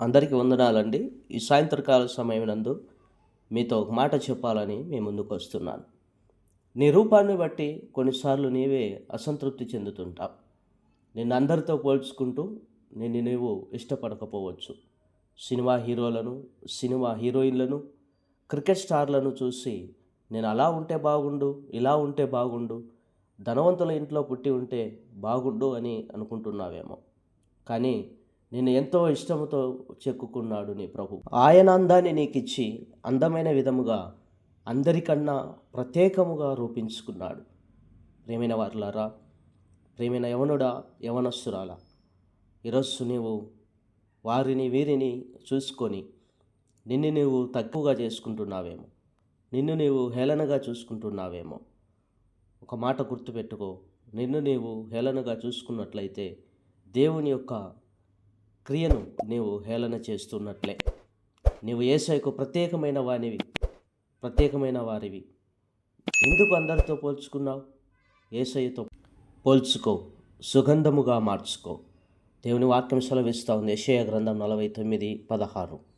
అందరికీ వందనాలండి. ఈ సాయంత్రకాల సమయం నందు మీతో ఒక మాట చెప్పాలని మీ ముందుకు వస్తున్నాను. నీ రూపాన్ని బట్టి కొన్నిసార్లు నీవే అసంతృప్తి చెందుతుంటావు. నిన్ను అందరితో పోల్చుకుంటూ నిన్ను నీవు ఇష్టపడకపోవచ్చు. సినిమా హీరోలను సినిమా హీరోయిన్లను క్రికెట్ స్టార్లను చూసి నేను అలా ఉంటే బాగుండు ఇలా ఉంటే బాగుండు ధనవంతుల ఇంట్లో పుట్టి ఉంటే బాగుండు అని అనుకుంటున్నావేమో. కానీ నేను ఎంతో ఇష్టముతో చెక్కుకున్నాడు నీ ప్రభు. ఆయన అందాన్ని నీకిచ్చి అందమైన విధముగా అందరికన్నా ప్రత్యేకముగా రూపించుకున్నాడు. ప్రేమైన వారులారా ప్రేమైన యవనుడా యవనస్సురాలా ఈరోజు నీవు వారిని వీరిని చూసుకొని నిన్ను నీవు తక్కువగా చేసుకుంటున్నావేమో నిన్ను నీవు హేళనగా చూసుకుంటున్నావేమో ఒక మాట గుర్తుపెట్టుకో. నిన్ను నీవు హేళనగా చూసుకున్నట్లయితే దేవుని యొక్క క్రియను నీవు హేళన చేస్తున్నట్లే. నీవు ఏసైకు ప్రత్యేకమైన వానివి ప్రత్యేకమైన వారివి. ఎందుకు అందరితో పోల్చుకున్నావు? ఏసయ్యతో పోల్చుకో సుగంధముగా మార్చుకో. దేవుని వాక్యం సెలవిస్తూ ఉంది. యశయ గ్రంథం నలభై తొమ్మిది పదహారు.